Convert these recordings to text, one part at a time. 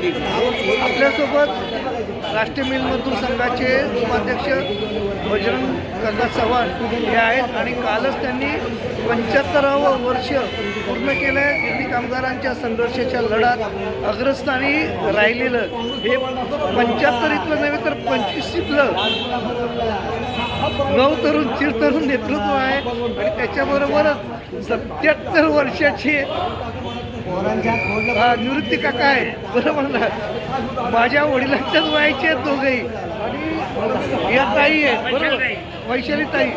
आपल्यासोबत राष्ट्रीय मिल मजदूर संघाचे उपाध्यक्ष बजरंग काका चव्हाण हे आहेत आणि कालच त्यांनी पंच्याहत्तरावं वर्ष पूर्ण केलं आहे त्यांनी कामगारांच्या संघर्षाच्या लढ्यात अग्रस्थानी राहिलेलं. हे पंच्याहत्तर इथलं नव्हे तर पंचवीस इथलं नऊ तरुण चिरतरुण नेतृत्व आहे. आणि त्याच्याबरोबरच सत्याहत्तर वर्षाचे हा, निवृत्ती काका आहे. बरोबर ना माझ्या वडिलांच्याच वयाचे आहेत दोघेही. आणि या ताई आहेत बरोबर? वैशाली ताई.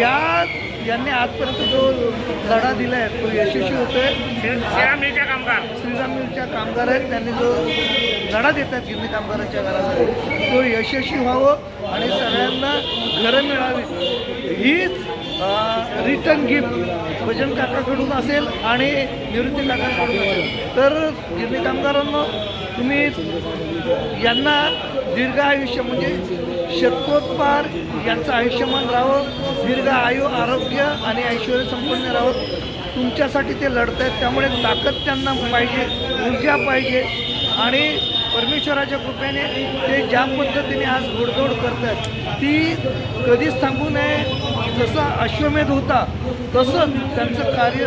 या यांनी आजपर्यंत जो लढा दिला आहे तो यशस्वी होतोय. श्रीराम मिलच्या कामगार. श्रीराम मिलच्या कामगार आहेत. त्यांनी जो लढा देतात गिरणी कामगारांच्या घरासाठी तो यशस्वी व्हावं आणि सगळ्यांना घरं मिळावी हीच रिटर्न गिफ्ट भजन काकाकडून असेल आणि निवृत्ती काकाकडून असेल. तर गिरणी कामगारांना तुम्ही यांना दीर्घ आयुष्य म्हणजे शतकोत्पार यांचं आयुष्यमान राहावं दीर्घ आयु आरोग्य आणि ऐश्वर संपन्न राहावं. तुमच्यासाठी ते लढत आहेत त्यामुळे ताकद त्यांना पाहिजे ऊर्जा पाहिजे आणि परमेश्वराच्या कृपेने ते ज्या पद्धतीने आज घोडदौड करतात ती कधीच थांबू नये. जसा अश्वमेध होता तसंच त्यांचं कार्य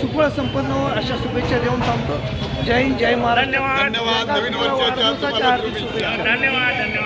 सुफळ संपन्न हो अशा शुभेच्छा देऊन थांबतो. जय हिंद जय महाराष्ट्र. धन्यवाद. हार्दिक शुभेच्छा. धन्यवाद धन्यवाद.